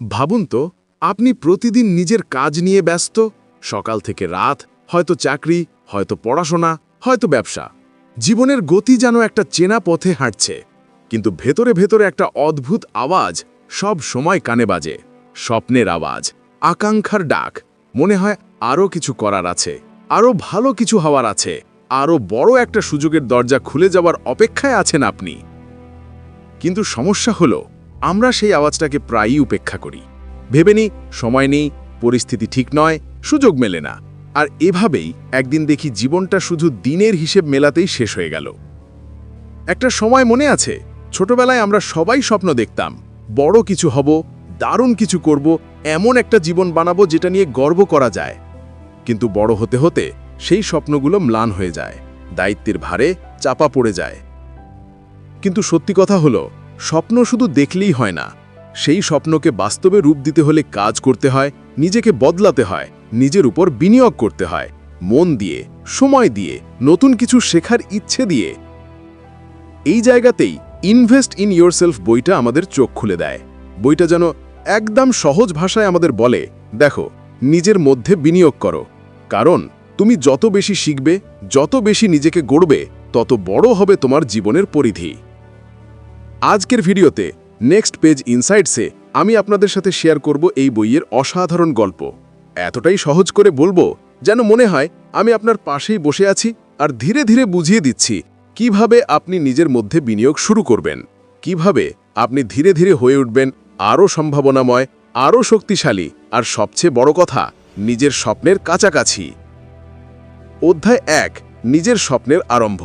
ভাবুন তো, আপনি প্রতিদিন নিজের কাজ নিয়ে ব্যস্ত, সকাল থেকে রাত, হয়তো চাকরি, হয়তো পড়াশোনা, হয়তো ব্যবসা। জীবনের গতি যেন একটা চেনা পথে হাঁটছে, কিন্তু ভেতরে ভেতরে একটা অদ্ভুত আওয়াজ সব সময় কানে বাজে, স্বপ্নের আওয়াজ, আকাঙ্ক্ষার ডাক, মনে হয় আরও কিছু করার আছে আরও ভালো কিছু হওয়ার আছে আরও বড় একটা সুযোগের দরজা খুলে যাওয়ার অপেক্ষায় আছেন আপনি। কিন্তু সমস্যা হলো আমরা সেই আওয়াজটাকে প্রায়ই উপেক্ষা করি। ভেবে নিই, সময় নেই, পরিস্থিতি ঠিক নয়, সুযোগ মেলে না। আর এভাবেই একদিন দেখি জীবনটা শুধু দিনের হিসেব মেলাতেই শেষ হয়ে গেল। একটা সময় মনে আছে? ছোটবেলায় আমরা সবাই স্বপ্ন দেখতাম, বড় কিছু হব, দারুণ কিছু করব, এমন একটা জীবন বানাবো যেটা নিয়ে গর্ব করা যায়। কিন্তু বড় হতে হতে সেই স্বপ্নগুলো ম্লান হয়ে যায়, দায়িত্বের ভারে চাপা পড়ে যায়। কিন্তু সত্যি কথা হলো স্বপ্ন শুধু দেখলেই হয় না। সেই স্বপ্নকে বাস্তবে রূপ দিতে হলে কাজ করতে হয়, নিজেকে বদলাতে হয়, নিজের উপর বিনিয়োগ করতে হয়, মন দিয়ে, সময় দিয়ে, নতুন কিছু শেখার ইচ্ছে দিয়ে। এই জায়গাতেই ইনভেস্ট ইন ইয়োরসেলফ বইটা আমাদের চোখ খুলে দেয়। বইটা যেন একদম সহজ ভাষায় আমাদের বলে, দেখো, নিজের মধ্যে বিনিয়োগ করো। কারণ, তুমি যত বেশি শিখবে, যত বেশি নিজেকে গড়বে, তত বড় হবে তোমার জীবনের পরিধি। আজকের ভিডিওতে নেক্সট পেজ ইনসাইটসে আমি আপনাদের সাথে শেয়ার করব এই বইয়ের অসাধারণ গল্প। এতটাই সহজ করে বলব যেন মনে হয় আমি আপনার পাশেই বসে আছি আর ধীরে ধীরে বুঝিয়ে দিচ্ছি কীভাবে আপনি নিজের মধ্যে বিনিয়োগ শুরু করবেন, কীভাবে আপনি ধীরে ধীরে হয়ে উঠবেন আরও সম্ভাবনাময়, আরও শক্তিশালী আর সবচেয়ে বড় কথা, নিজের স্বপ্নের কাছাকাছি। অধ্যায় এক, নিজের স্বপ্নের আরম্ভ।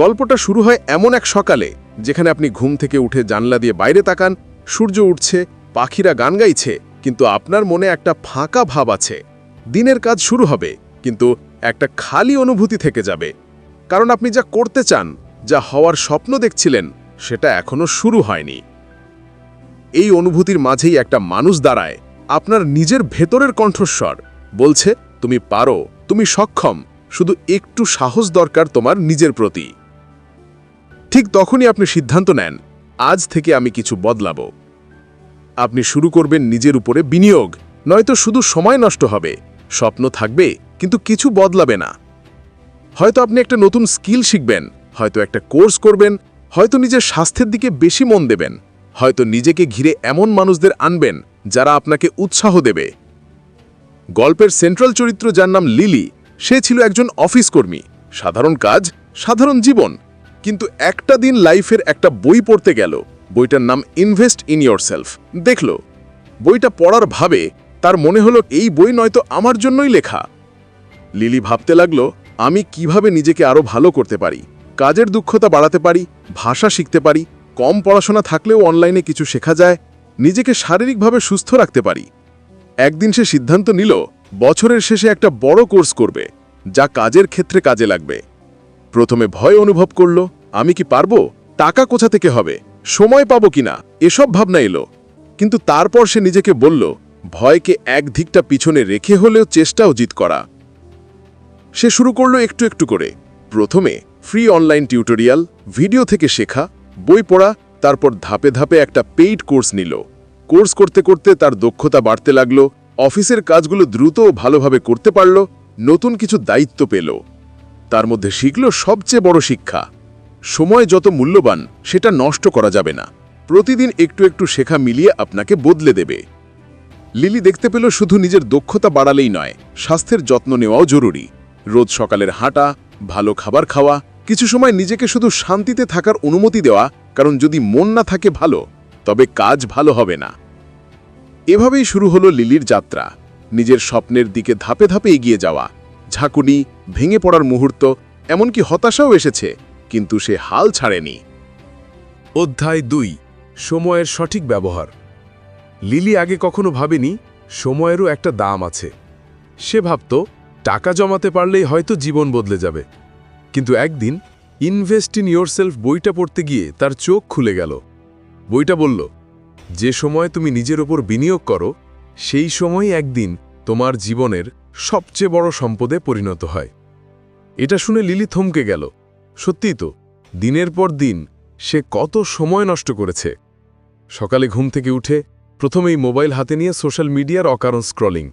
গল্পটা শুরু হয় এমন এক সকালে যেখানে আপনি ঘুম থেকে উঠে জানলা দিয়ে বাইরে তাকান, সূর্য উঠছে, পাখিরা গান গাইছে, কিন্তু আপনার মনে একটা ফাঁকা ভাব আছে। দিনের কাজ শুরু হবে, কিন্তু একটা খালি অনুভূতি থেকে যাবে। কারণ আপনি যা করতে চান, যা হওয়ার স্বপ্ন দেখছিলেন, সেটা এখনও শুরু হয়নি। এই অনুভূতির মাঝেই একটা মানুষ দাঁড়ায়, আপনার নিজের ভেতরের কণ্ঠস্বর। বলছে, তুমি পারো, তুমি সক্ষম, শুধু একটু সাহস দরকার তোমার নিজের প্রতি। ঠিক তখনই আপনি সিদ্ধান্ত নেন, আজ থেকে আমি কিছু বদলাব। আপনি শুরু করবেন নিজের উপরে বিনিয়োগ, নয়তো শুধু সময় নষ্ট হবে, স্বপ্ন থাকবে, কিন্তু কিছু বদলাবে না। হয়তো আপনি একটা নতুন স্কিল শিখবেন, হয়তো একটা কোর্স করবেন, হয়তো নিজের স্বাস্থ্যের দিকে বেশি মন দেবেন, হয়তো নিজেকে ঘিরে এমন মানুষদের আনবেন, যারা আপনাকে উৎসাহ দেবে। গল্পের সেন্ট্রাল চরিত্র যার নাম লিলি, সে ছিল একজন অফিস কর্মী, সাধারণ কাজ, সাধারণ জীবন কিন্তু একটা দিন লাইফের একটা বই পড়তে গেল। বইটার নাম ইনভেস্ট ইন সেলফ দেখল, বইটা পড়ার ভাবে তার মনে হলো এই বই নয়তো আমার জন্যই লেখা। লিলি ভাবতে লাগল, আমি কীভাবে নিজেকে আরও ভালো করতে পারি, কাজের দুঃখতা বাড়াতে পারি, ভাষা শিখতে পারি, কম পড়াশোনা থাকলেও অনলাইনে কিছু শেখা যায়, নিজেকে শারীরিকভাবে সুস্থ রাখতে পারি। একদিন সে সিদ্ধান্ত নিল, বছরের শেষে একটা বড় কোর্স করবে, যা কাজের ক্ষেত্রে কাজে লাগবে। প্রথমে ভয় অনুভব করল, আমি কি পারব? টাকা কোথা থেকে হবে? সময় পাবো কিনা? এসব ভাবনা এলো। কিন্তু তারপর সে নিজেকে বলল, ভয়কে এক দিকটা পিছনে রেখে হলেও চেষ্টাও উচিত করা। সে শুরু করল একটু একটু করে। প্রথমে ফ্রি অনলাইন টিউটোরিয়াল, ভিডিও থেকে শেখা, বই পড়া, তারপর ধাপে ধাপে একটা পেইড কোর্স নিল। কোর্স করতে করতে তার দক্ষতা বাড়তে লাগল, অফিসের কাজগুলো দ্রুত ও ভালোভাবে করতে পারল, নতুন কিছু দায়িত্ব পেল। তার মধ্যে শিখল সবচেয়ে বড় শিক্ষা। সময় যত মূল্যবান, সেটা নষ্ট করা যাবে না। প্রতিদিন একটু একটু শেখা মিলিয়ে আপনাকে বদলে দেবে। লিলি দেখতে পেল শুধু নিজের দক্ষতা বাড়ালেই নয়, স্বাস্থ্যের যত্ন নেওয়াও জরুরি। রোজ সকালের হাঁটা, ভালো খাবার খাওয়া, কিছু সময় নিজেকে শুধু শান্তিতে থাকার অনুমতি দেওয়া, কারণ যদি মন না থাকে ভালো, তবে কাজ ভালো হবে না। এভাবেই শুরু হলো লিলির যাত্রা। নিজের স্বপ্নের দিকে ধাপে ধাপে এগিয়ে যাওয়া। ঝাঁকুনি, ভেঙে পড়ার মুহূর্ত, এমনকি হতাশাও এসেছে, কিন্তু সে হাল ছাড়েনি। অধ্যায় দুই, সময়ের সঠিক ব্যবহার। লিলি আগে কখনো ভাবেনি, সময়েরও একটা দাম আছে। সে ভাবত, টাকা জমাতে পারলেই হয়তো জীবন বদলে যাবে। কিন্তু একদিন ইনভেস্ট ইন ইয়োরসেলফ বইটা পড়তে গিয়ে তার চোখ খুলে গেল। বইটা বলল, যে সময় তুমি নিজের ওপর বিনিয়োগ করো, সেই সময় একদিন তোমার জীবনের সবচেয়ে বড় সম্পদে পরিণত হয়। এটা শুনে লিলি থমকে গেল। সত্যিই তো, দিনের পর দিন সে কত সময় নষ্ট করেছে। সকালে ঘুম থেকে উঠে প্রথমেই মোবাইল হাতে নিয়ে সোশ্যাল মিডিয়ার অকারণ স্ক্রলিং,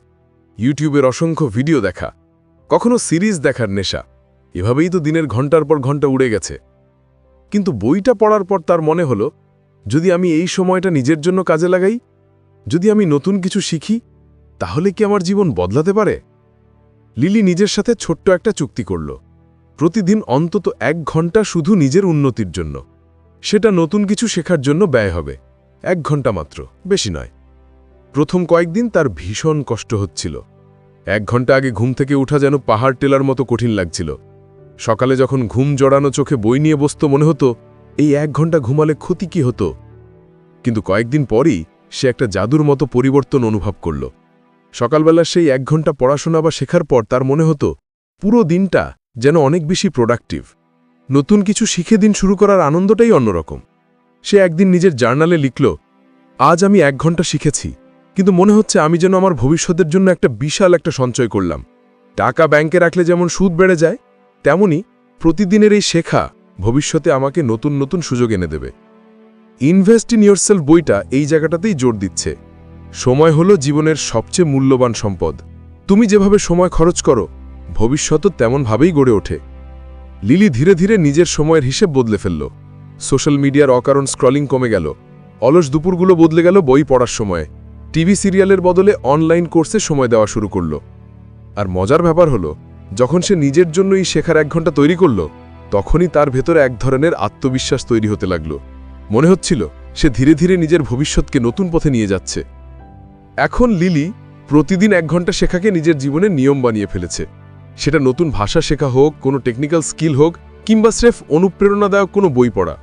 ইউটিউবের অসংখ্য ভিডিও দেখা, কখনো সিরিজ দেখার নেশা, এভাবেই তো দিনের ঘণ্টার পর ঘণ্টা উড়ে গেছে। কিন্তু বইটা পড়ার পর তার মনে হলো, যদি আমি এই সময়টা নিজের জন্য কাজে লাগাই, যদি আমি নতুন কিছু শিখি তাহলে কি আমার জীবন বদলাতে পারে? লিলি নিজের সাথে ছোট্ট একটা চুক্তি করল। প্রতিদিন অন্তত এক ঘণ্টা শুধু নিজের উন্নতির জন্য। সেটা নতুন কিছু শেখার জন্য ব্যয় হবে। এক ঘণ্টা মাত্র, বেশি নয়। প্রথম কয়েকদিন তার ভীষণ কষ্ট হচ্ছিল। এক ঘণ্টা আগে ঘুম থেকে উঠা যেন পাহাড় টেলার মতো কঠিন লাগছিল। সকালে যখন ঘুম জড়ানো চোখে বই নিয়ে বসত মনে হতো, এই এক ঘণ্টা ঘুমালে ক্ষতি কি হতো? কিন্তু কয়েকদিন পরই সে একটা জাদুর মতো পরিবর্তন অনুভব করল। সকালবেলা সেই এক ঘণ্টা পড়াশোনা বা শেখার পর তার মনে হতো, পুরো দিনটা যেন অনেক বেশি প্রোডাক্টিভ নতুন কিছু শিখে দিন শুরু করার আনন্দটাই অন্যরকম। সে একদিন নিজের জার্নালে লিখল, আজ আমি এক ঘণ্টা শিখেছি, কিন্তু মনে হচ্ছে আমি যেন আমার ভবিষ্যতের জন্য একটা বিশাল একটা সঞ্চয় করলাম। টাকা ব্যাংকে রাখলে যেমন সুদ বেড়ে যায়, তেমনি প্রতিদিনের এই শেখা ভবিষ্যতে আমাকে নতুন নতুন সুযোগ এনে দেবে। ইনভেস্ট ইন ইয়োরসেলফ বইটা এই জায়গাটাতেই জোর দিচ্ছে। সময় হলো জীবনের সবচেয়ে মূল্যবান সম্পদ। তুমি যেভাবে সময় খরচ করো ভবিষ্যতও তেমনভাবেই গড়ে ওঠে। লিলি ধীরে ধীরে নিজের সময়ের হিসেব বদলে ফেলল। সোশ্যাল মিডিয়ার অকারণ স্ক্রলিং কমে গেল। অলস দুপুরগুলো বদলে গেল বই পড়ার সময়। টিভি সিরিয়ালের বদলে অনলাইন কোর্সে সময় দেওয়া শুরু করল। আর মজার ব্যাপার হলো, যখন সে নিজের জন্য এই শেখার এক ঘণ্টা তৈরি করল, তখনই তার ভেতরে এক ধরনের আত্মবিশ্বাস তৈরি হতে লাগল। মনে হচ্ছিল, সে ধীরে ধীরে নিজের ভবিষ্যৎকে নতুন পথে নিয়ে যাচ্ছে। এখন লিলি প্রতিদিন এক ঘণ্টা শেখাকে নিজের জীবনে নিয়ম বানিয়ে ফেলেছে। সেটা নতুন ভাষা শেখা হোক, কোনো টেকনিক্যাল স্কিল হোক, কিংবা স্রেফ অনুপ্রেরণাদায়ক কোনো বই পড়া।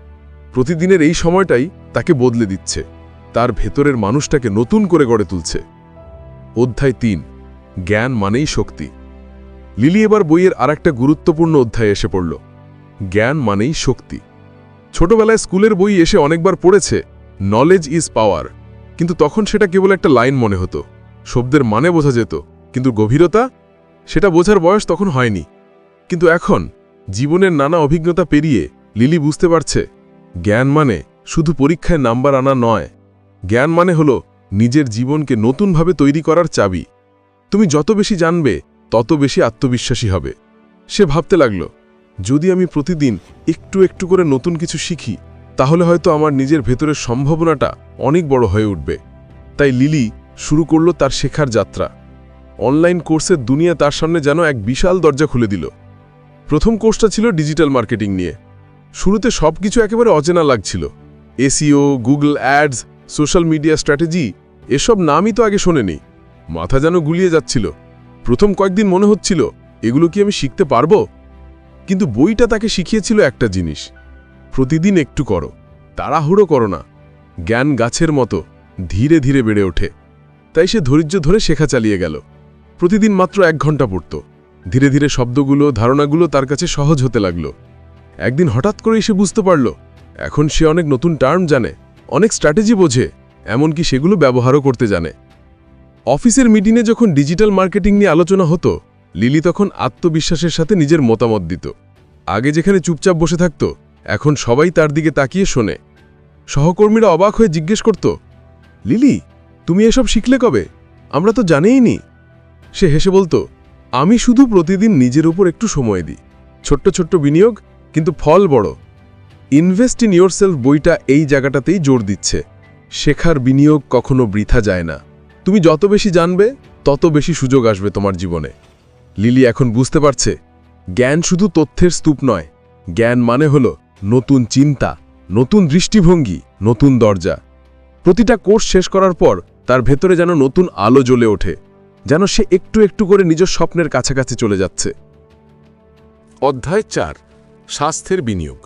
প্রতিদিনের এই সময়টাই তাকে বদলে দিচ্ছে। তার ভেতরের মানুষটাকে নতুন করে গড়ে তুলছে। অধ্যায় তিন, জ্ঞান মানেই শক্তি। লিলি এবার বইয়ের আরেকটা গুরুত্বপূর্ণ অধ্যায় এসে পড়ল। জ্ঞান মানেই শক্তি। ছোটবেলায় স্কুলের বই এসে অনেকবার পড়েছে নলেজ ইজ পাওয়ার কিন্তু তখন সেটা কেবল একটা লাইন মনে হতো। শব্দের মানে বোঝা যেত, কিন্তু গভীরতা? সেটা বোঝার বয়স তখন হয়নি। কিন্তু এখন, জীবনের নানা অভিজ্ঞতা পেরিয়ে লিলি বুঝতে পারছে, জ্ঞান মানে শুধু পরীক্ষায় নাম্বার আনা নয়। জ্ঞান মানে হল নিজের জীবনকে নতুনভাবে তৈরি করার চাবি। তুমি যত বেশি জানবে, তত বেশি আত্মবিশ্বাসী হবে। সে ভাবতে লাগল, যদি আমি প্রতিদিন একটু একটু করে নতুন কিছু শিখি তাহলে হয়তো আমার নিজের ভেতরের সম্ভাবনাটা অনেক বড় হয়ে উঠবে। তাই লিলি শুরু করল তার শেখার যাত্রা। অনলাইন কোর্সের দুনিয়া তার সামনে যেন এক বিশাল দরজা খুলে দিল। প্রথম কোর্সটা ছিল ডিজিটাল মার্কেটিং নিয়ে। শুরুতে সব কিছু একেবারে অচেনা লাগছিল। SEO Google ads, social media strategy, এসব নামই তো আগে শোনেনি। মাথা যেন গুলিয়ে যাচ্ছিল। প্রথম কয়েকদিন মনে হচ্ছিল, এগুলো কি আমি শিখতে পারব? কিন্তু বইটা তাকে শিখিয়েছিল একটা জিনিস। প্রতিদিন একটু করো, তাড়াহুড়ো করো না। জ্ঞান গাছের মতো ধীরে ধীরে বেড়ে ওঠে। তাই সে ধৈর্য ধরে শেখা চালিয়ে গেল। প্রতিদিন মাত্র এক ঘণ্টা পড়ত। ধীরে ধীরে শব্দগুলো, ধারণাগুলো তার কাছে সহজ হতে লাগল। একদিন হঠাৎ করেই সে বুঝতে পারল, এখন সে অনেক নতুন টার্ম জানে, অনেক স্ট্র্যাটেজি বোঝে, এমনকি সেগুলো ব্যবহারও করতে জানে। অফিসের মিটিংয়ে যখন ডিজিটাল মার্কেটিং নিয়ে আলোচনা হতো, লিলি তখন আত্মবিশ্বাসের সাথে নিজের মতামত দিত। আগে যেখানে চুপচাপ বসে থাকত এখন সবাই তার দিকে তাকিয়ে শোনে। সহকর্মীরা অবাক হয়ে জিজ্ঞেস করত, লিলি, তুমি এসব শিখলে কবে? আমরা তো জানেই নি। সে হেসে বলতো, আমি শুধু প্রতিদিন নিজের উপর একটু সময় দিই। ছোট্ট ছোট্ট বিনিয়োগ, কিন্তু ফল বড়। ইনভেস্ট ইন ইয়োরসেলফ বইটা এই জায়গাটাতেই জোর দিচ্ছে। শেখার বিনিয়োগ কখনো বৃথা যায় না। তুমি যত বেশি জানবে, তত বেশি সুযোগ আসবে তোমার জীবনে। লিলি এখন বুঝতে পারছে, জ্ঞান শুধু তথ্যের স্তূপ নয়। জ্ঞান মানে হল নতুন চিন্তা, নতুন দৃষ্টিভঙ্গি, নতুন দরজা। প্রতিটা কোর্স শেষ করার পর তার ভেতরে যেন নতুন আলো জ্বলে ওঠে, যেন সে একটু একটু করে নিজের স্বপ্নের কাছাকাছি চলে যাচ্ছে। অধ্যায় চার, স্বাস্থ্যের বিনিয়োগ।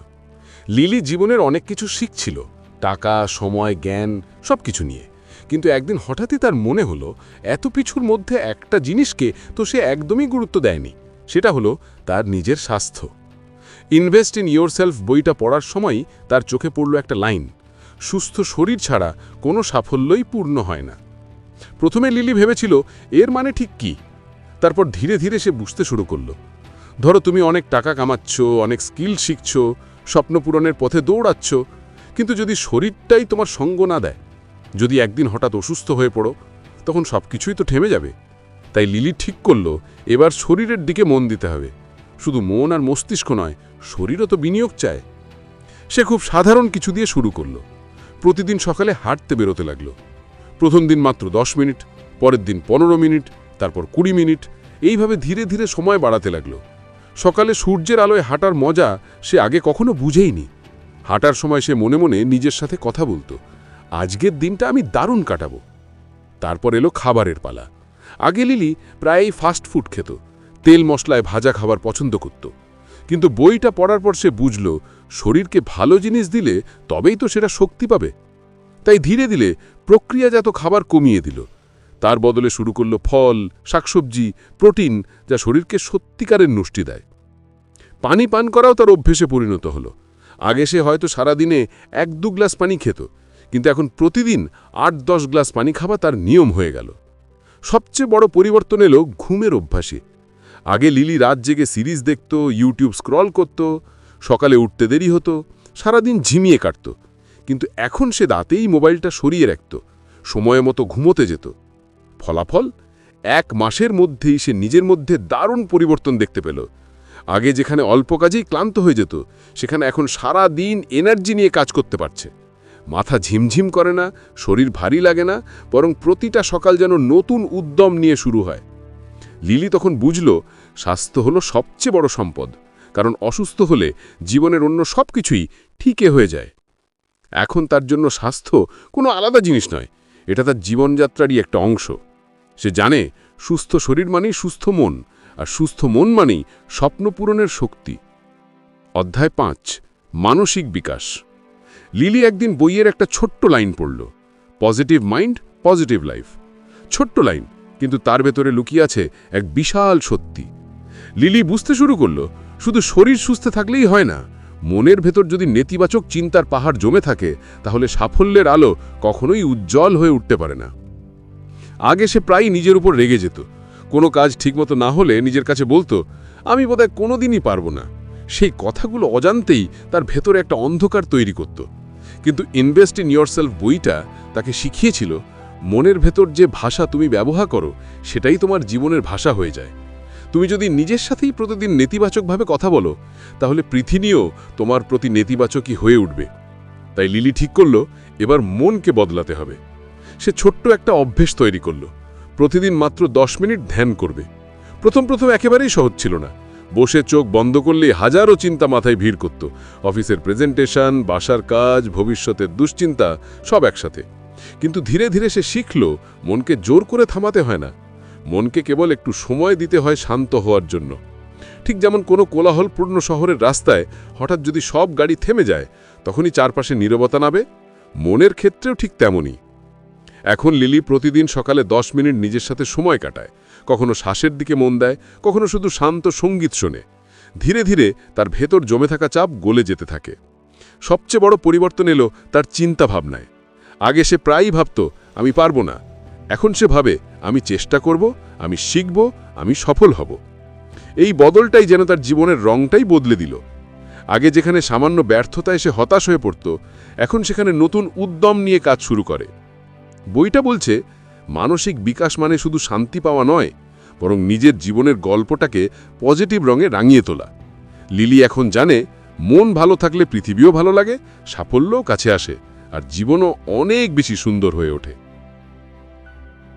লিলি জীবনের অনেক কিছু শিখছিল, টাকা, সময়, জ্ঞান সব কিছু নিয়ে। কিন্তু একদিন হঠাৎই তার মনে হলো, এত পিছুর মধ্যে একটা জিনিসকে তো সে একদমই গুরুত্ব দেয়নি। সেটা হলো তার নিজের স্বাস্থ্য। ইনভেস্ট ইন ইয়োরসেলফ বইটা পড়ার সময়ই তার চোখে পড়ল একটা লাইন, সুস্থ শরীর ছাড়া কোনো সাফল্যই পূর্ণ হয় না। প্রথমে লিলি ভেবেছিল, এর মানে ঠিক কি? তারপর ধীরে ধীরে সে বুঝতে শুরু করল, ধরো তুমি অনেক টাকা কামাচ্ছ, অনেক স্কিল শিখছ, স্বপ্ন পূরণের পথে দৌড়াচ্ছ, কিন্তু যদি শরীরটাই তোমার সঙ্গ না দেয়, যদি একদিন হঠাৎ অসুস্থ হয়ে পড়ো, তখন সব কিছুই তো থেমে যাবে। তাই লিলি ঠিক করল, এবার শরীরের দিকে মন দিতে হবে। শুধু মন আর মস্তিষ্ক নয় শরীরও তো বিনিয়োগ চায়। সে খুব সাধারণ কিছু দিয়ে শুরু করল। প্রতিদিন সকালে হাঁটতে বেরোতে লাগল। প্রথম দিন মাত্র দশ মিনিট, পরের দিন পনেরো মিনিট, তারপর কুড়ি মিনিট, এইভাবে ধীরে ধীরে সময় বাড়াতে লাগল। সকালে সূর্যের আলোয় হাঁটার মজা সে আগে কখনো বুঝেইনি। হাঁটার সময় সে মনে মনে নিজের সাথে কথা বলতো, আজকের দিনটা আমি দারুণ কাটাবো। তারপর এলো খাবারের পালা। আগে লিলি প্রায়ই ফাস্ট ফুড খেত, তেল মশলায় ভাজা খাবার পছন্দ করত। কিন্তু বইটা পড়ার পর সে বুঝল, শরীরকে ভালো জিনিস দিলে তবেই তো সেটা শক্তি পাবে। তাই ধীরে ধীরে প্রক্রিয়াজাত খাবার কমিয়ে দিল। তার বদলে শুরু করল ফল, শাকসবজি, প্রোটিন, যা শরীরকে সত্যিকারের নুষ্টি দেয়। পানি পান করাও তার অভ্যেসে পরিণত হলো। আগে সে হয়তো সারাদিনে এক দু গ্লাস পানি খেত, কিন্তু এখন প্রতিদিন আট দশ গ্লাস পানি খাওয়া তার নিয়ম হয়ে গেল। সবচেয়ে বড় পরিবর্তন এলো ঘুমের অভ্যাসে। আগে লিলি রাত জেগে সিরিজ দেখত, ইউটিউব স্ক্রল করত, সকালে উঠতে দেরি হতো, সারাদিন ঝিমিয়ে কাটত। কিন্তু এখন সে দাঁতেই মোবাইলটা সরিয়ে রাখত সময় মতো ঘুমোতে যেত। ফলাফল? এক মাসের মধ্যেই সে নিজের মধ্যে দারুণ পরিবর্তন দেখতে পেল। আগে যেখানে অল্প কাজেই ক্লান্ত হয়ে যেত, সেখানে এখন সারা দিন এনার্জি নিয়ে কাজ করতে পারছে। মাথা ঝিমঝিম করে না, শরীর ভারী লাগে না, বরং প্রতিটা সকাল যেন নতুন উদ্যম নিয়ে শুরু হয়। লিলি তখন বুঝল, স্বাস্থ্য হলো সবচেয়ে বড় সম্পদ, কারণ অসুস্থ হলে জীবনের অন্য সব কিছুই ঠিকে হয়ে যায়। এখন তার জন্য স্বাস্থ্য কোনো আলাদা জিনিস নয়, এটা তার জীবনযাত্রারই একটা অংশ। সে জানে সুস্থ শরীর মানেই সুস্থ মন, আর সুস্থ মন মানেই স্বপ্ন পূরণের শক্তি। অধ্যায় পাঁচ, মানসিক বিকাশ। লিলি একদিন বইয়ের একটা ছোট্ট লাইন পড়ল, পজিটিভ মাইন্ড, পজিটিভ লাইফ। ছোট্ট লাইন কিন্তু তার ভেতরে লুকিয়ে আছে এক বিশাল সত্যি। লিলি বুঝতে শুরু করল, শুধু শরীর সুস্থ থাকলেই হয় না, মনের ভেতর যদি নেতিবাচক চিন্তার পাহাড় জমে থাকে, তাহলে সাফল্যের আলো কখনোই উজ্জ্বল হয়ে উঠতে পারে না। আগে সে প্রায়ই নিজের উপর রেগে যেত। কোনো কাজ ঠিকমতো না হলে নিজের কাছে বলতো, আমি বোধহয় কোনোদিনই পারব না। সেই কথাগুলো অজান্তেই তার ভেতরে একটা অন্ধকার তৈরি করত। কিন্তু ইনভেস্ট ইন ইয়োরসেলফ বইটা তাকে শিখিয়েছিল মনের ভেতর যে ভাষা তুমি ব্যবহার করো, সেটাই তোমার জীবনের ভাষা হয়ে যায়। তুমি যদি নিজের সাথেই প্রতিদিন নেতিবাচকভাবে কথা বলো, তাহলে পৃথিবীও তোমার প্রতি নেতিবাচকই হয়ে উঠবে। তাই লিলি ঠিক করল, এবার মনকে বদলাতে হবে। সে ছোট্ট একটা অভ্যেস তৈরি করল। প্রতিদিন মাত্র দশ মিনিট ধ্যান করবে। প্রথম প্রথম একেবারেই সহজ ছিল না। বসে চোখ বন্ধ করলে হাজারো চিন্তা মাথায় ভিড় করত। অফিসের প্রেজেন্টেশন, বাসার কাজ, ভবিষ্যতের দুশ্চিন্তা সব একসাথে। কিন্তু ধীরে ধীরে সে শিখল, মনকে জোর করে থামাতে হয় না। মনকে কেবল একটু সময় দিতে হয় শান্ত হওয়ার জন্য। ঠিক যেমন কোনো কোলাহলপূর্ণ শহরের রাস্তায় হঠাৎ যদি সব গাড়ি থেমে যায়, তখনই চারপাশে নীরবতা নাবে মনের ক্ষেত্রেও ঠিক তেমনই। এখন লিলি প্রতিদিন সকালে দশ মিনিট নিজের সাথে সময় কাটায়। কখনো শ্বাসের দিকে মন দেয়, কখনো শুধু শান্ত সংগীত শোনে। ধীরে ধীরে তার ভেতর জমে থাকা চাপ গলে যেতে থাকে। সবচেয়ে বড় পরিবর্তন এলো তার চিন্তা ভাবনায় আগে সে প্রায়ই ভাবত, আমি পারব না। এখন সে ভাবে, আমি চেষ্টা করব, আমি শিখব, আমি সফল হব। এই বদলটাই যেন তার জীবনের রংটাই বদলে দিল। আগে যেখানে সামান্য ব্যর্থতায় সে হতাশ হয়ে পড়ত, এখন সেখানে নতুন উদ্যম নিয়ে কাজ শুরু করে। বইটা বলছে, মানসিক বিকাশ মানে শুধু শান্তি পাওয়া নয়, বরং নিজের জীবনের গল্পটাকে পজিটিভ রঙে রাঙিয়ে তোলা। লিলি এখন জানে, মন ভালো থাকলে পৃথিবীও ভালো লাগে, সাফল্যও কাছে আসে। আর জীবনও অনেক বেশি সুন্দর হয়ে ওঠে।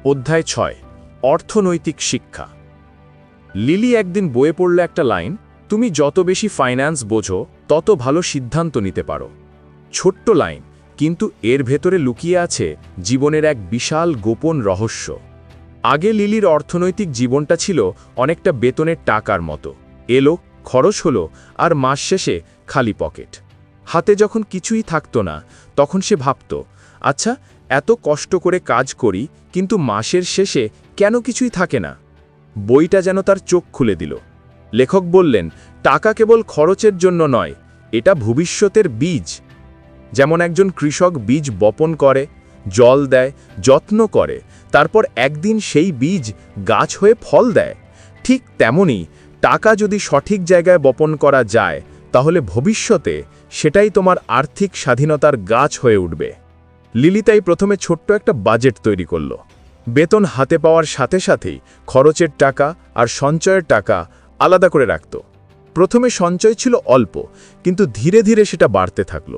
অধ্যায় ছয়, অর্থনৈতিক শিক্ষা। লিলি একদিন বয়ে পড়ল একটা লাইন, তুমি যত বেশি ফাইন্যান্স বোঝো, তত ভালো সিদ্ধান্ত নিতে পারো। ছোট্ট লাইন, কিন্তু এর ভেতরে লুকিয়ে আছে জীবনের এক বিশাল গোপন রহস্য। আগে লিলির অর্থনৈতিক জীবনটা ছিল অনেকটা বেতনের টাকার মতো। এলো, খরচ হলো, আর মাস শেষে খালি পকেট। হাতে যখন কিছুই থাকতো না, তখন সে ভাবত আচ্ছা এত কষ্ট করে কাজ করি, কিন্তু মাসের শেষে কেন কিছুই থাকে না? বইটা যেন তার চোখ খুলে দিল। লেখক বললেন, টাকা কেবল খরচের জন্য নয়, এটা ভবিষ্যতের বীজ। যেমন একজন কৃষক বীজ বপন করে, জল দেয়, যত্ন করে, তারপর একদিন সেই বীজ গাছ হয়ে ফল দেয়। ঠিক তেমনি টাকা যদি সঠিক জায়গায় বপন করা যায়, তাহলে ভবিষ্যতে সেটাই তোমার আর্থিক স্বাধীনতার গাছ হয়ে উঠবে। লিলি তাই প্রথমে ছোট্ট একটা বাজেট তৈরি করল। বেতন হাতে পাওয়ার সাথে সাথেই খরচের টাকা আর সঞ্চয়ের টাকা আলাদা করে রাখত। প্রথমে সঞ্চয় ছিল অল্প, কিন্তু ধীরে ধীরে সেটা বাড়তে থাকল।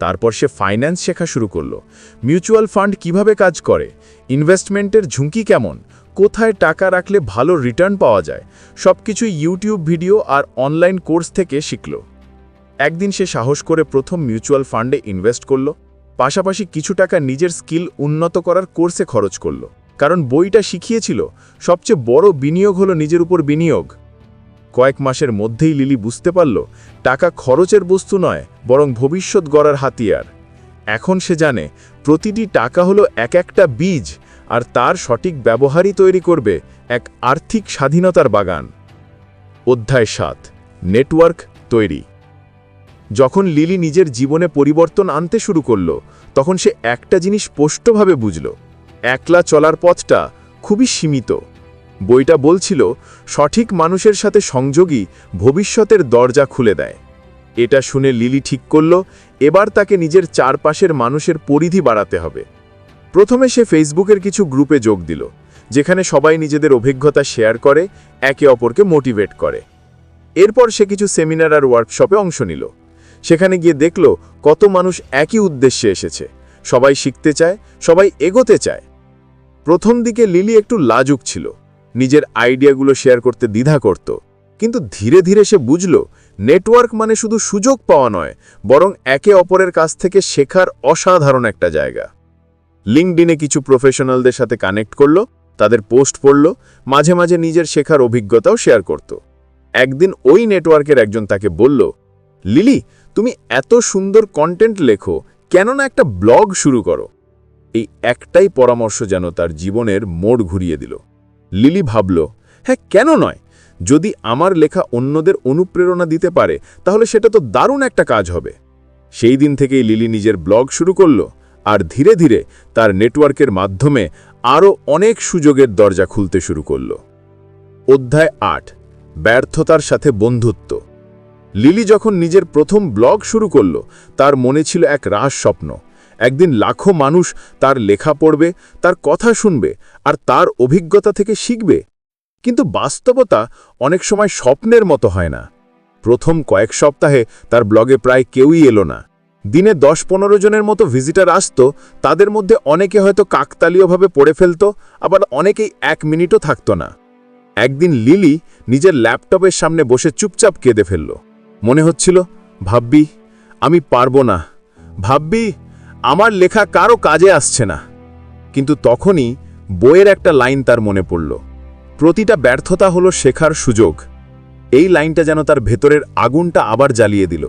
তারপর সে ফাইন্যান্স শেখা শুরু করল। মিউচুয়াল ফান্ড কীভাবে কাজ করে? ইনভেস্টমেন্টের ঝুঁকি কেমন? কোথায় টাকা রাখলে ভালো রিটার্ন পাওয়া যায়? সবকিছু ইউটিউব ভিডিও আর অনলাইন কোর্স থেকে শিখল। একদিন সে সাহস করে প্রথম মিউচুয়াল ফান্ডে ইনভেস্ট করল, পাশাপাশি কিছু টাকা নিজের স্কিল উন্নত করার কোর্সে খরচ করল। কারণ বইটা শিখিয়েছিল, সবচেয়ে বড় বিনিয়োগ হলো নিজের উপর বিনিয়োগ। কয়েক মাসের মধ্যেই লিলি বুঝতে পারল, টাকা খরচের বস্তু নয়, বরং ভবিষ্যৎ গড়ার হাতিয়ার। এখন সে জানে, প্রতিটি টাকা হলো এক একটা বীজ, আর তার সঠিক ব্যবহারই তৈরি করবে এক আর্থিক স্বাধীনতার বাগান। অধ্যায় সাত, নেটওয়ার্ক তৈরি। যখন লিলি নিজের জীবনে পরিবর্তন আনতে শুরু করল, তখন সে একটা জিনিস স্পষ্টভাবে বুঝল। একলা চলার পথটা খুবই সীমিত। বইটা বলছিল, সঠিক মানুষের সাথে সংযোগই ভবিষ্যতের দরজা খুলে দেয়। এটা শুনে লিলি ঠিক করল, এবার তাকে নিজের চারপাশের মানুষের পরিধি বাড়াতে হবে। প্রথমে সে ফেসবুকের কিছু গ্রুপে যোগ দিল, যেখানে সবাই নিজেদের অভিজ্ঞতা শেয়ার করে, একে অপরকে মোটিভেট করে। এরপর সে কিছু সেমিনার আর ওয়ার্কশপে অংশ নিল। সেখানে গিয়ে দেখল কত মানুষ একই উদ্দেশ্যে এসেছে। সবাই শিখতে চায়, সবাই এগোতে চায়। প্রথম দিকে লিলি একটু লাজুক ছিল। নিজের আইডিয়াগুলো শেয়ার করতে দ্বিধা করত। কিন্তু ধীরে ধীরে সে বুঝল, নেটওয়ার্ক মানে শুধু সুযোগ পাওয়া নয়, বরং একে অপরের কাছ থেকে শেখার অসাধারণ একটা জায়গা। লিঙ্কডিনে কিছু প্রফেশনালদের সাথে কানেক্ট করল, তাদের পোস্ট পড়ল, মাঝে মাঝে নিজের শেখার অভিজ্ঞতাও শেয়ার করত। একদিন ওই নেটওয়ার্কের একজন তাকে বলল, লিলি তুমি এত সুন্দর কন্টেন্ট লেখো কেন না একটা ব্লগ শুরু করো। এই একটাই পরামর্শ যেন তার জীবনের মোড় ঘুরিয়ে দিল। লিলি ভাবল হ্যাঁ কেন নয়? যদি আমার লেখা অন্যদের অনুপ্রেরণা দিতে পারে, তাহলে সেটা তো দারুণ একটা কাজ হবে। সেই দিন থেকেই লিলি নিজের ব্লগ শুরু করল, আর ধীরে ধীরে তার নেটওয়ার্কের মাধ্যমে আরও অনেক সুযোগের দরজা খুলতে শুরু করল। অধ্যায় আট, ব্যর্থতার সাথে বন্ধুত্ব। লিলি যখন নিজের প্রথম ব্লগ শুরু করল, তার মনে ছিল এক রাস স্বপ্ন। একদিন লাখো মানুষ তার লেখা পড়বে, তার কথা শুনবে, আর তার অভিজ্ঞতা থেকে শিখবে। কিন্তু বাস্তবতা অনেক সময় স্বপ্নের মতো হয় না। প্রথম কয়েক সপ্তাহে তার ব্লগে প্রায় কেউই এলো না। দিনে দশ পনেরো জনের মতো ভিজিটার আসত, তাদের মধ্যে অনেকে হয়তো কাকতালীয়ভাবে পড়ে ফেলত, আবার অনেকেই এক মিনিটও থাকত না। একদিন লিলি নিজের ল্যাপটপের সামনে বসে চুপচাপ কেঁদে ফেলল। মনে হচ্ছিল, ভাববি, আমি পারব না। ভাববি, আমার লেখা কারও কাজে আসছে না। কিন্তু তখনই বইয়ের একটা লাইন তার মনে পড়ল। প্রতিটা ব্যর্থতা হলো শেখার সুযোগ। এই লাইনটা যেন তার ভেতরের আগুনটা আবার জ্বালিয়ে দিল।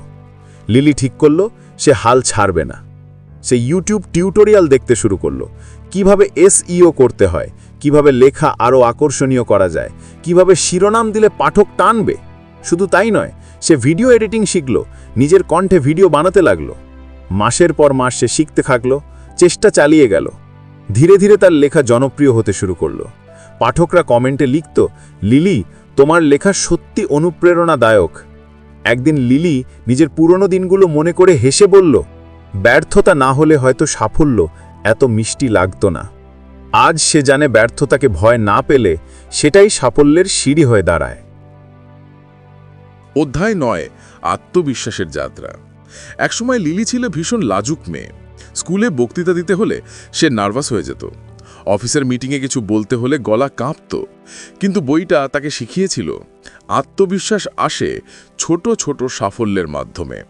লিলি ঠিক করল, সে হাল ছাড়বে না। সে ইউটিউব টিউটোরিয়াল দেখতে শুরু করল। কীভাবে এসইও করতে হয়? কীভাবে লেখা আরও আকর্ষণীয় করা যায়? কীভাবে শিরোনাম দিলে পাঠক টানবে? শুধু তাই নয় সে ভিডিও এডিটিং শিখল, নিজের কণ্ঠে ভিডিও বানাতে লাগল। মাসের পর মাস সে শিখতে থাকল, চেষ্টা চালিয়ে গেল। ধীরে ধীরে তার লেখা জনপ্রিয় হতে শুরু করল। পাঠকরা কমেন্টে লিখত, লিলি, তোমার লেখা সত্যি অনুপ্রেরণাদায়ক। একদিন লিলি নিজের পুরনো দিনগুলো মনে করে হেসে বলল, ব্যর্থতা না হলে হয়তো সাফল্য এত মিষ্টি লাগতো না। আজ সে জানে ব্যর্থতাকে ভয় না পেলে সেটাই সাফল্যের সিঁড়ি হয়ে দাঁড়ায়। অধ্যায় নয়, আত্মবিশ্বাসের যাত্রা। একসময় লিলি ছিল ভীষণ লাজুক মেয়ে। স্কুলে বক্তৃতা দিতে হলে সে নার্ভাস হয়ে যেত। অফিসের মিটিংয়ে কিছু বলতে হলে গলা কাঁপত, কিন্তু বইটা তাকে শিখিয়েছিল, আত্মবিশ্বাস আসে ছোট ছোট সাফল্যের মাধ্যমে।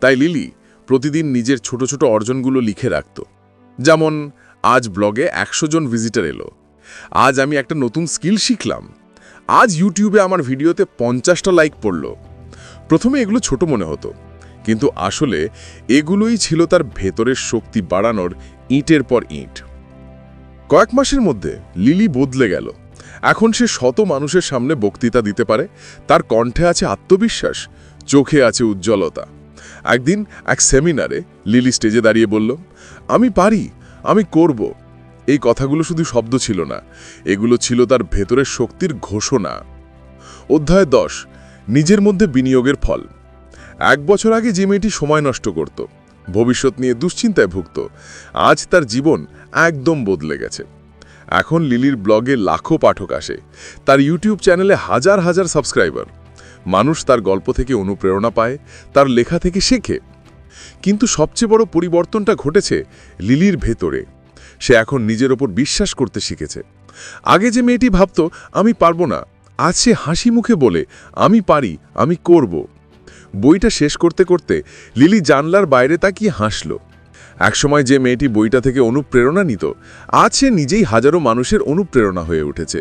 তাই লিলি প্রতিদিন নিজের ছোট ছোট অর্জনগুলো লিখে রাখত। যেমন, আজ ব্লগে একশো জন ভিজিটার এলো। আজ আমি একটা নতুন স্কিল শিখলাম। আজ ইউটিউবে আমার ভিডিওতে পঞ্চাশটা লাইক পড়ল। প্রথমে এগুলো ছোট মনে হতো, কিন্তু আসলে এগুলোই ছিল তার ভেতরের শক্তি বাড়ানোর ইঁটের পর ইঁট। কয়েক মাসের মধ্যে লিলি বদলে গেল। এখন সে শত মানুষের সামনে বক্তৃতা দিতে পারে, তার কণ্ঠে আছে আত্মবিশ্বাস, চোখে আছে উজ্জ্বলতা। একদিন এক সেমিনারে লিলি স্টেজে দাঁড়িয়ে বলল, আমি পারি, আমি করব। এই কথাগুলো শুধু শব্দ ছিল না, এগুলো ছিল তার ভেতরের শক্তির ঘোষণা। অধ্যায় দশ, নিজের মধ্যে বিনিয়োগের ফল। এক বছর আগে যে মেয়েটি সময় নষ্ট করত, ভবিষ্যৎ নিয়ে দুশ্চিন্তায় ভুগত, আজ তার জীবন একদম বদলে গেছে। এখন লিলির ব্লগে লাখো পাঠক আসে, তার ইউটিউব চ্যানেলে হাজার হাজার সাবস্ক্রাইবার। মানুষ তার গল্প থেকে অনুপ্রেরণা পায়, তার লেখা থেকে শেখে। কিন্তু সবচেয়ে বড় পরিবর্তনটা ঘটেছে লিলির ভেতরে। সে এখন নিজের ওপর বিশ্বাস করতে শিখেছে। আগে যে মেয়েটি ভাবত, আমি পারব না আজ সে হাসি মুখে বলে, আমি পারি, আমি করব। বইটা শেষ করতে করতে লিলি জানলার বাইরে তাকিয়ে হাসল। একসময় যে মেয়েটি বইটা থেকে অনুপ্রেরণা নিত, আজ সে নিজেই হাজারো মানুষের অনুপ্রেরণা হয়ে উঠেছে।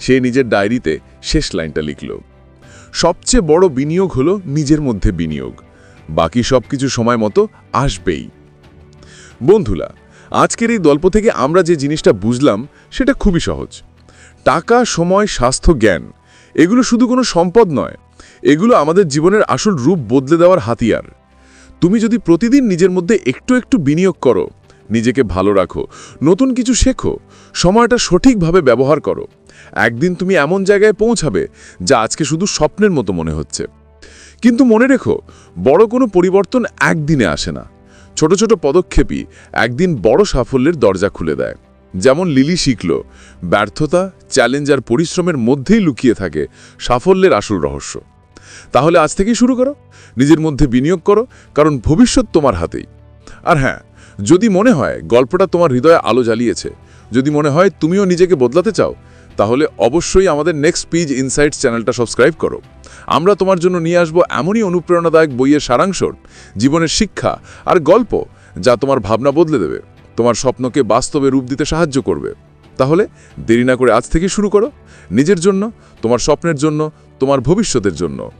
সে নিজের ডায়েরিতে শেষ লাইনটা লিখল, সবচেয়ে বড় বিনিয়োগ হলো নিজের মধ্যে বিনিয়োগ, বাকি সবকিছু সময় মতো আসবেই। বন্ধুলা আজকের এই গল্প থেকে আমরা যে জিনিসটা বুঝলাম, সেটা খুবই সহজ। টাকা, সময়, স্বাস্থ্য, জ্ঞান, এগুলো শুধু কোনো সম্পদ নয়। এগুলো আমাদের জীবনের আসল রূপ বদলে দেওয়ার হাতিয়ার। তুমি যদি প্রতিদিন নিজের মধ্যে একটু একটু বিনিয়োগ করো, নিজেকে ভালো রাখো, নতুন কিছু শেখো, সময়টা সঠিকভাবে ব্যবহার করো, একদিন তুমি এমন জায়গায় পৌঁছাবে যা আজকে শুধু স্বপ্নের মতো মনে হচ্ছে। কিন্তু মনে রেখো, বড় কোনো পরিবর্তন একদিনে আসে না। ছোট ছোট পদক্ষেপই একদিন বড় সাফল্যের দরজা খুলে দেয়। যেমন লিলি শিখল, ব্যর্থতা, চ্যালেঞ্জ আর পরিশ্রমের মধ্যেই লুকিয়ে থাকে সাফল্যের আসল রহস্য। তাহলে আজ থেকেই শুরু করো, নিজের মধ্যে বিনিয়োগ করো, কারণ ভবিষ্যৎ তোমার হাতেই। আর হ্যাঁ যদি মনে হয় গল্পটা তোমার হৃদয়ে আলো জ্বালিয়েছে, যদি মনে হয় তুমিও নিজেকে বদলাতে চাও, তাহলে অবশ্যই আমাদের নেক্সট পিজ ইনসাইটস চ্যানেলটা সাবস্ক্রাইব করো। আমরা তোমার জন্য নিয়ে আসব এমনই অনুপ্রেরণাদায়ক বইয়ের সারাংশ, জীবনের শিক্ষা আর গল্প যা তোমার ভাবনা বদলে দেবে, তোমার স্বপ্নকে বাস্তবে রূপ দিতে সাহায্য করবে। তাহলে দেরি না করে আজ থেকে শুরু করো। নিজের জন্য, তোমার স্বপ্নের জন্য, তোমার ভবিষ্যতের জন্য।